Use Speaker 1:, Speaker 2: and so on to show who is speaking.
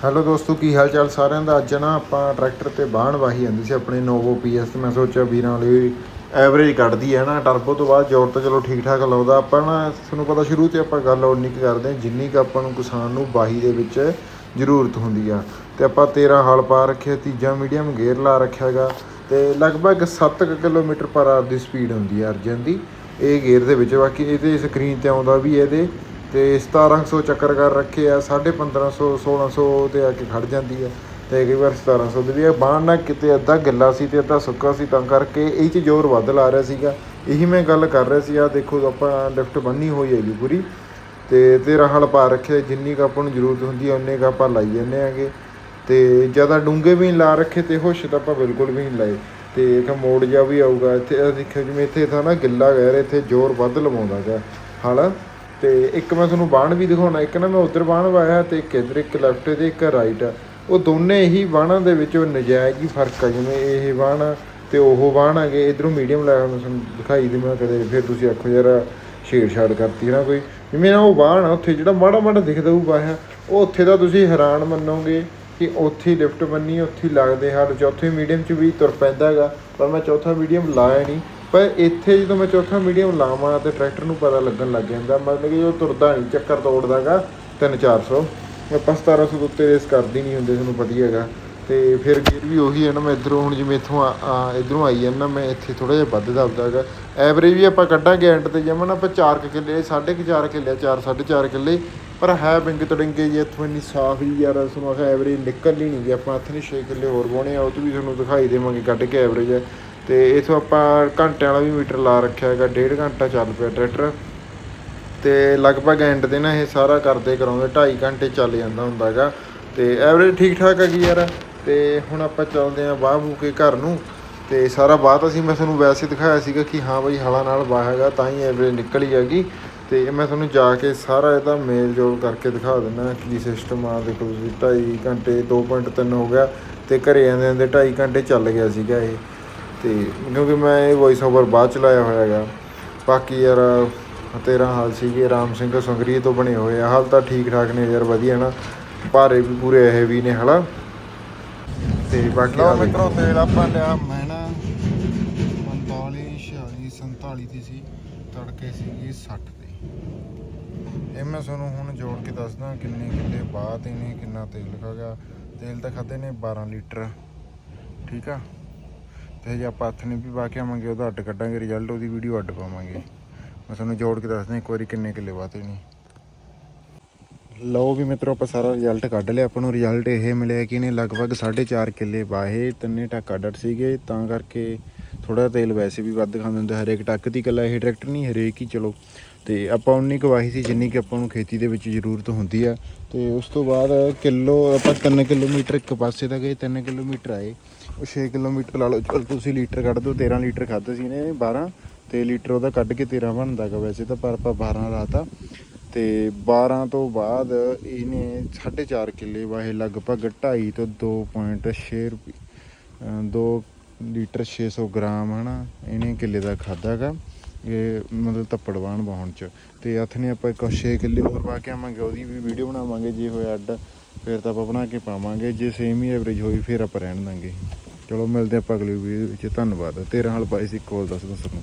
Speaker 1: Hello ਦੋਸਤੋ, ਕੀ ਹਾਲ ਚਾਲ ਸਾਰਿਆਂ ਦਾ? ਅੱਜ ਨਾ ਆਪਾਂ ਟਰੈਕਟਰ ਤੇ ਬਾਹਣ ਵਾਹੀ ਜਾਂਦੀ ਸੀ, ਆਪਣੇ ਨੋਵੋ ਪੀਐਸ ਤੇ ਮੈਂ ਸੋਚਿਆ ਵੀਰਾਂ ਲਈ ਐਵਰੇਜ ਕੱਢਦੀ ਹੈ ਨਾ ਟਰਬੋ ਤੋਂ ਬਾਅਦ ਜ਼ੋਰ ਤਾਂ ਚਲੋ ਠੀਕ ਠਾਕ ਲਾਉਂਦਾ। ਆਪਾਂ ਨਾ, ਤੁਹਾਨੂੰ ਪਤਾ ਸ਼ੁਰੂ ਤੇ ਆਪਾਂ ਗੱਲ ਉਨੀ ਕੁ ਕਰਦੇ ਹਾਂ, ਜਿੰਨੀ ਕੁ ਆਪਾਂ ਨੂੰ ਕਿਸਾਨ ਨੂੰ ਵਾਹੀ ਦੇ ਵਿੱਚ ਜ਼ਰੂਰਤ ਹੁੰਦੀ ਆ। ਤੇ ਆਪਾਂ 13 ਹਲ ਪਾ ਰੱਖਿਆ ਤੀਜਾ ਮੀਡੀਅਮ ਗੇਅਰ ਲਾ ਰੱਖਿਆ ਹੈਗਾ ਤੇ ਲਗਭਗ 7 ਕਿਲੋਮੀਟਰ ਪਰ ਆਰ ਦੀ ਸਪੀਡ ਹੁੰਦੀ ਆ ਅਰਜਨ ਦੀ। ਇਹ ਗੇਅਰ ਦੇ ਵਿੱਚ, ਬਾਕੀ ਇਹਦੇ ਸਕਰੀਨ ਤੇ ਆਉਂਦਾ ਵੀ ਇਹਦੇ ਤੇ 1700 ਚੱਕਰ ਕਰ ਰੱਖੇ ਆ 1550 1600 ਤੇ ਆ ਕੇ ਖੜ ਜਾਂਦੀ ਆ। ਤੇ ਕਈ ਵਾਰ 1700 ਦੇ ਵੀ ਆ ਬਾਣ ਨਾ ਕਿਤੇ ਅੱਧਾ ਗਿੱਲਾ ਸੀ ਤੇ ਅੱਧਾ ਸੁੱਕਾ ਸੀ, ਤਾਂ ਕਰਕੇ ਇਹ 'ਚ ਜ਼ੋਰ ਵੱਧ ਲਾ ਰਿਹਾ ਸੀਗਾ। ਇਹੀ ਮੈਂ ਗੱਲ ਕਰ ਰਿਹਾ ਸੀ ਆ ਦੇਖੋ ਆਪਾਂ ਲਿਫਟ ਬੰਨੀ ਹੋਈ ਹੈਗੀ ਪੂਰੀ। ਤੇ ਤੇਰਾ ਹਲ ਪਾ ਰੱਖਿਆ ਜਿੰਨੀ ਕੁ ਆਪਾਂ ਨੂੰ ਜ਼ਰੂਰਤ ਹੁੰਦੀ ਹੈ ਉਨੇ ਕੁ ਆਪਾਂ ਲਾਈ ਜਾਂਦੇ ਆਂਗੇ। ਤੇ ਜ਼ਿਆਦਾ ਡੂੰਘੇ ਵੀ ਨਹੀਂ ਲਾ ਰੱਖੇ ਤੇ ਹੋਸ਼ ਤਾਂ ਆਪਾਂ ਬਿਲਕੁਲ ਵੀ ਨਹੀਂ ਲਾਏ। ਤੇ ਇੱਕ ਮੋੜ ਜਾ ਵੀ ਆਊਗਾ, ਇੱਥੇ ਆਹ ਦੇਖਿਓ ਜਿਵੇਂ ਇੱਥੇ ਥਾ ਨਾ ਗਿੱਲਾ ਗੈਰ ਇੱਥੇ ਜ਼ੋਰ ਵੱਧ ਲਵਾਉਂਦਾ ਗਾ ਹਲ। ਤੇ ਇੱਕ ਮੈਂ ਤੁਹਾਨੂੰ ਬਾਣ ਵੀ ਦਿਖਾਉਣਾ, ਇੱਕ ਨਾ ਮੈਂ ਉਧਰ ਬਾਣ ਵਾਇਆ ਤੇ ਇੱਕ ਇੱਧਰ, ਇੱਕ ਲੈਫਟ ਤੇ, ਇੱਕ ਰਾਈਟ ਉਹ ਦੋਨੇ ਹੀ ਬਾਣਾਂ ਦੇ ਵਿੱਚ ਨਜਾਇਜ਼ ਹੀ ਫ਼ਰਕ ਆ, ਜਿਵੇਂ ਇਹ ਬਾਣ ਆ ਤੇ ਉਹ ਬਾਣ ਹੈਗੇ ਇਧਰੋਂ ਮੀਡੀਅਮ ਲਾਇਆ ਮੈਂ ਤੁਹਾਨੂੰ ਦਿਖਾਈ ਦੇ, ਮੈਂ ਕਦੇ ਫਿਰ ਤੁਸੀਂ ਆਖੋ ਯਾਰ ਛੇੜਛਾੜ ਕਰਤੀ ਹੈ ਨਾ ਕੋਈ। ਜਿਵੇਂ ਨਾ ਉਹ ਬਾਣ ਆ, ਉੱਥੇ ਜਿਹੜਾ ਮਾੜਾ ਮਾੜਾ ਦਿਖਦਾ ਉਹ ਵਾਹਿਆ, ਉਹ ਉੱਥੇ ਦਾ ਤੁਸੀਂ ਹੈਰਾਨ ਮੰਨੋਗੇ ਕਿ ਉੱਥੇ ਲਿਫਟ ਬੰਨੀ, ਉੱਥੇ ਲੱਗਦੇ ਹਨ ਚੌਥੇ ਮੀਡੀਅਮ 'ਚ ਵੀ ਤੁਰ ਪੈਂਦਾ ਹੈਗਾ, ਪਰ ਮੈਂ ਚੌਥਾ ਮੀਡੀਅਮ ਲਾਇਆ ਨਹੀਂ। ਪਰ ਇੱਥੇ ਜਦੋਂ ਮੈਂ ਚੌਥਾ ਮੀਡੀਅਮ ਲਾਵਾਂ ਤੇ ਟਰੈਕਟਰ ਨੂੰ ਪਤਾ ਲੱਗਣ ਲੱਗ ਜਾਂਦਾ, ਮਤਲਬ ਕਿ ਉਹ ਤੁਰਦਾ ਨਹੀਂ, ਚੱਕਰ ਤੋੜਦਾਗਾ 3-400 ਆਪਾਂ 1700 ਦੇ ਉੱਤੇ ਰੇਸ ਕਰਦੀ ਨਹੀਂ ਹੁੰਦੇ ਤੁਹਾਨੂੰ ਪਤਾ ਹੀ ਹੈਗਾ। ਤੇ ਫਿਰ ਗੇਅਰ ਵੀ ਉਹੀ ਹੈ ਨਾ, ਮੈਂ ਇਧਰੋਂ ਹੁਣ ਜਿਵੇਂ ਇੱਥੋਂ ਆ- ਇਧਰੋਂ ਆਈ ਜਾਂਦਾ, ਮੈਂ ਇੱਥੇ ਥੋੜਾ ਜਿਹਾ ਵੱਧ ਦੱਬਦਾ ਹੈਗਾ। ਐਵਰੇਜ ਵੀ ਆਪਾਂ ਕੱਢਾਂਗੇ ਐਂਡ ਤੇ ਜਮਨ ਆਪਾਂ 4 ਕਿੱਲੇ 4.5 ਕਿੱਲੇ 4 4.5 ਕਿੱਲੇ। ਪਰ ਹੈ ਬਿੰਗ ਤੜਿੰਗੇ ਜੇ ਇੱਥੋਂ ਇੰਨੀ ਸਾਫ਼ ਹੀ ਯਾਰ ਤੁਹਾਨੂੰ ਆਖਿਆ ਐਵਰੇਜ ਨਿਕਲ ਹੀ ਨਹੀਂ ਗਈ। ਆਪਾਂ ਇੱਥੇ ਨਹੀਂ 6 ਕਿੱਲੇ ਹੋਰ ਪਾਉਣੇ ਆ, ਉਹ ਤੋਂ ਵੀ ਤੁਹਾਨੂੰ ਦਿਖਾਈ ਦੇਵਾਂਗੇ, ਕੱਢ ਕੇ ਐਵਰੇਜ ਹੈ ਤੇ ਇਥੋਂ ਆਪਾਂ ਘੰਟਿਆਂ ਵਾਲਾ ਵੀ ਮੀਟਰ ਲਾ ਰੱਖਿਆ ਹੈਗਾ, ਡੇਢ ਘੰਟਾ ਚੱਲ ਪਿਆ ਟਰੈਕਟਰ। ਤੇ ਲਗਭਗ ਐਂਡ ਤੇ ਨਾ ਇਹ ਸਾਰਾ ਕਰਦੇ ਕਰਾਉਂਦੇ 2.5 ਘੰਟੇ ਚੱਲ ਜਾਂਦਾ ਹੁੰਦਾ ਹੈਗਾ। ਤੇ ਐਵਰੇਜ ਠੀਕ ਠਾਕ ਹੈਗੀ ਯਾਰ। ਤੇ ਹੁਣ ਆਪਾਂ ਚੱਲਦੇ ਆਂ ਬਾਹ ਬੂ ਕੇ ਘਰ ਨੂੰ। ਤੇ ਸਾਰਾ ਬਾਤ ਅਸੀਂ, ਮੈਂ ਤੁਹਾਨੂੰ ਵੈਸੇ ਦਿਖਾਇਆ ਸੀਗਾ ਕਿ ਹਾਂ ਬਈ ਹਲਾ ਨਾਲ ਬਾਹ ਹੈਗਾ, ਤਾਂ ਹੀ ਐਵਰੇਜ ਨਿਕਲ ਹੀ ਹੈਗੀ। ਤੇ ਮੈਂ ਤੁਹਾਨੂੰ ਜਾ ਕੇ ਸਾਰਾ ਇਹਦਾ ਮੇਲ ਜੋਲ ਕਰਕੇ ਦਿਖਾ ਦਿੰਦਾ ਕੀ ਸਿਸਟਮ ਆ, ਦੇਖੋ ਤੁਸੀਂ 2.5 ਘੰਟੇ 2.3 ਹੋ ਗਿਆ। ਤੇ ਘਰੇ ਆਂਦੇ ਆਂਦੇ 2.5 ਘੰਟੇ ਚੱਲ ਗਿਆ ਸੀਗਾ ਇਹ। ਤੇ ਕਿਉਂਕਿ ਮੈਂ ਇਹ ਵੌਇਸ ਓਵਰ ਬਾਅਦ ਚ ਲਾਇਆ ਹੋਇਆ ਹੈਗਾ। ਬਾਕੀ ਯਾਰ ਤੇਰਾ ਹਾਲ ਸੀਗੇ ਰਾਮ ਸਿੰਘ ਸੰਗਰੀ ਤੋਂ ਬਣੇ ਹੋਏ ਆ। ਹਾਲ ਤਾਂ ਠੀਕ ਠਾਕ ਨੇ ਯਾਰ ਵਧੀਆ ਨਾ। ਭਾਰੇ ਵੀ ਪੂਰੇ ਇਹ ਵੀ ਨੇ ਹਲਾ ਤੇ ਬਾਕੀ ਆ
Speaker 2: ਮਿੱਤਰੋ ਤੇਲ ਆਪਾਂ ਲਿਆ ਮਹਿਣਾ। 45 46 47 ਦੀ ਸੀ। ਤੜਕੇ ਸੀਗੀ 60 ਤੇ ਇਹ ਮੈਂ ਤੁਹਾਨੂੰ ਹੁਣ ਜੋੜ ਕੇ ਦੱਸਦਾ ਕਿੰਨੇ ਕਿੱਲੇ ਬਾਅਦ ਇਹਨੇ ਕਿੰਨਾ ਤੇਲ ਖਾ ਗਿਆ। ਤੇਲ ਤਾਂ ਖਾਦੇ ਨੇ 12 ਲੀਟਰ। ਠੀਕ ਆ? ਤੇ ਜੇ ਆਪਾਂ ਹੱਥ ਨਹੀਂ ਵੀ ਪਾ ਕੇ ਆਵਾਂਗੇ, ਉਹਦਾ ਅੱਡ ਕੱਢਾਂਗੇ ਰਿਜ਼ਲਟ ਉਹਦੀ ਵੀਡੀਓ ਅੱਡ ਪਾਵਾਂਗੇ। ਮੈਂ ਤੁਹਾਨੂੰ ਜੋੜ ਕੇ ਦੱਸਦਾ, ਇੱਕ ਵਾਰੀ ਕਿੰਨੇ ਕਿੱਲੇ ਬਾਅਦ ਇਹਨੇ ਲਓ ਵੀ ਮਿੱਤਰੋ, ਆਪਾਂ ਸਾਰਾ ਰਿਜ਼ਲਟ ਕੱਢ ਲਿਆ। ਆਪਾਂ ਨੂੰ ਰਿਜ਼ਲਟ ਇਹ ਮਿਲਿਆ ਕਿ ਇਹਨੇ ਲਗਭਗ 4.5 ਕਿੱਲੇ ਵਾਹੇ, ਤਿੰਨੇ ਟੱਕ ਅੱਡਰ ਸੀਗੇ। ਤਾਂ ਕਰਕੇ ਥੋੜਾ ਤੇਲ ਵੈਸੇ ਵੀ ਵੱਧ ਖਾ ਹੁੰਦੇ ਹਰੇਕ ਟੱਕ ਦੀ ਕੱਲਾ ਇਹ ਟਰੈਕਟਰ ਨਹੀਂ, ਹਰੇਕ ਹੀ, ਚਲੋ। ਤੇ ਆਪਾਂ ਉਨੀ ਕੁ ਵਾਹੀ ਸੀ ਜਿੰਨੀ ਕਿ ਆਪਾਂ ਨੂੰ ਖੇਤੀ ਦੇ ਵਿੱਚ ਜ਼ਰੂਰਤ ਹੁੰਦੀ ਆ। ਤੇ ਉਸ ਤੋਂ ਬਾਅਦ ਕਿਲੋ ਆਪਾਂ 3 ਕਿਲੋਮੀਟਰ ਇੱਕ ਪਾਸੇ ਦਾ ਗਏ 3 ਕਿਲੋਮੀਟਰ ਆਏ। ਉਹ 6 ਕਿਲੋਮੀਟਰ ਲਾ ਲਓ, ਚਲ ਤੁਸੀਂ ਲੀਟਰ ਕੱਢ ਦਿਓ 13 ਲੀਟਰ ਖਾਦੇ ਸੀ ਨੇ 12 ਤੇ ਲੀਟਰ ਉਹਦਾ ਕੱਢ ਕੇ 13 ਬਣਦਾ ਗਾ ਵੈਸੇ ਤਾਂ, ਪਰ ਆਪਾਂ 12 ਲਾਤਾ ਤੇ। 12 ਤੋਂ ਬਾਅਦ ਇਹਨੇ 4.5 ਕਿੱਲੇ ਵਾਹੇ ਲਗਭਗ 2.5 ਤੋਂ 2.6 ਰੁਪਏ 2 ਲੀਟਰ 600 ਗ੍ਰਾਮ ਹਨਾ, ਇਹਨੇ ਕਿੱਲੇ ਦਾ ਖਾਦਾਗਾ ਇਹ ਮਤਲਬ ਤੱਪੜਵਾਨ ਵਾਹਣ ਚ। ਤੇ ਹੱਥ ਨੇ ਆਪਾਂ ਇੱਕ 6 ਕਿੱਲੇ ਹੋਰ ਪਾ ਕੇ ਆਵਾਂਗੇ, ਉਹਦੀ ਵੀ ਵੀਡੀਓ ਬਣਾਵਾਂਗੇ, ਜੇ ਹੋਇਆ ਅੱਡ, ਫਿਰ ਤਾਂ ਆਪਾਂ ਬਣਾ ਕੇ ਪਾਵਾਂਗੇ। ਜੇ ਸੇਮ ਹੀ ਐਵਰੇਜ ਹੋਈ, ਫਿਰ ਆਪਾਂ ਰਹਿਣ ਦਾਂਗੇ। ਚਲੋ, ਮਿਲਦੇ ਆਪਾਂ ਅਗਲੀ ਵੀਡੀਓ ਵਿੱਚ। ਧੰਨਵਾਦ। 13 ਹਾਲ ਪਾਈ ਸੀ ਕੋਲ ਦੱਸ ਦੱਸਣ ਨੂੰ